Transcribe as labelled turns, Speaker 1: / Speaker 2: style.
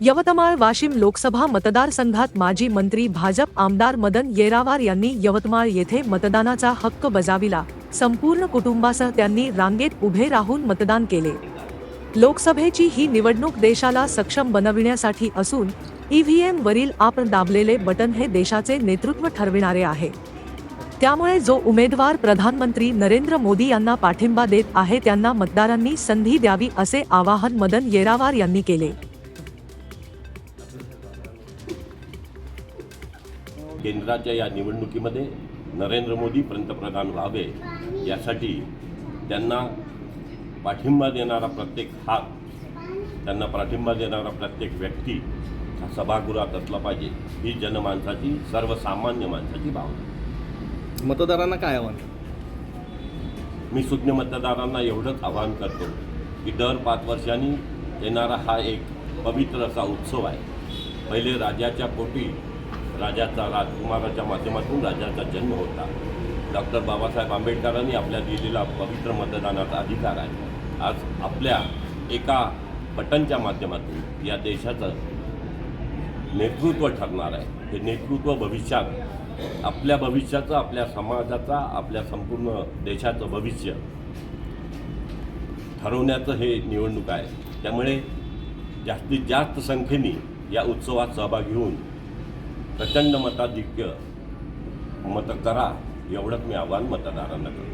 Speaker 1: यवतमाळ वाशिम लोकसभा मतदारसंघात माजी मंत्री भाजप आमदार मदन येरावार यांनी यवतमाळ येथे मतदानाचा हक्क बजाविला. संपूर्ण कुटुंबासह त्यांनी रांगेत उभे राहून मतदान केले. लोकसभेची ही निवडणूक देशाला सक्षम बनविण्यासाठी असून ईव्हीएम वरील आपण दाबलेले बटन हे देशाचे नेतृत्व ठरविणारे आहे. त्यामुळे जो उमेदवार प्रधानमंत्री नरेंद्र मोदी यांना पाठिंबा देत आहे त्यांना मतदारांनी संधी द्यावी असे आवाहन मदन येरावार यांनी केले.
Speaker 2: केंद्राच्या या निवडणुकीमध्ये नरेंद्र मोदी पंतप्रधान व्हावे यासाठी त्यांना पाठिंबा देणारा प्रत्येक हात त्यांना पाठिंबा देणारा प्रत्येक व्यक्ती हा सभागृहात असला पाहिजे ही जनमानसाची सर्वसामान्य माणसाची भावना
Speaker 3: मतदारांना काय आव्हान?
Speaker 2: मी सुज्ञ मतदारांना एवढंच आवाहन करतो की दर पाच वर्षांनी येणारा हा एक पवित्र असा उत्सव आहे. पहिले राजाच्या पोटी राजाचा राजकुमाराच्या माध्यमातून राजाचा जन्म होता. डॉक्टर बाबासाहेब आंबेडकरांनी आपल्या दिलेला पवित्र मतदानाचा अधिकार आहे. आज आपल्या एका बटनच्या माध्यमातून या देशाचं नेतृत्व ठरणार आहे. हे नेतृत्व भविष्यात आपल्या भविष्याचं आपल्या समाजाचा आपल्या संपूर्ण देशाचं भविष्य ठरवण्याचं हे निवडणूक आहे. त्यामुळे जास्तीत जास्त संख्येने या उत्सवात सहभागी होऊन प्रचंड मताधिक्य मत करा एवढंच मी आव्हान मतदारांना करतो.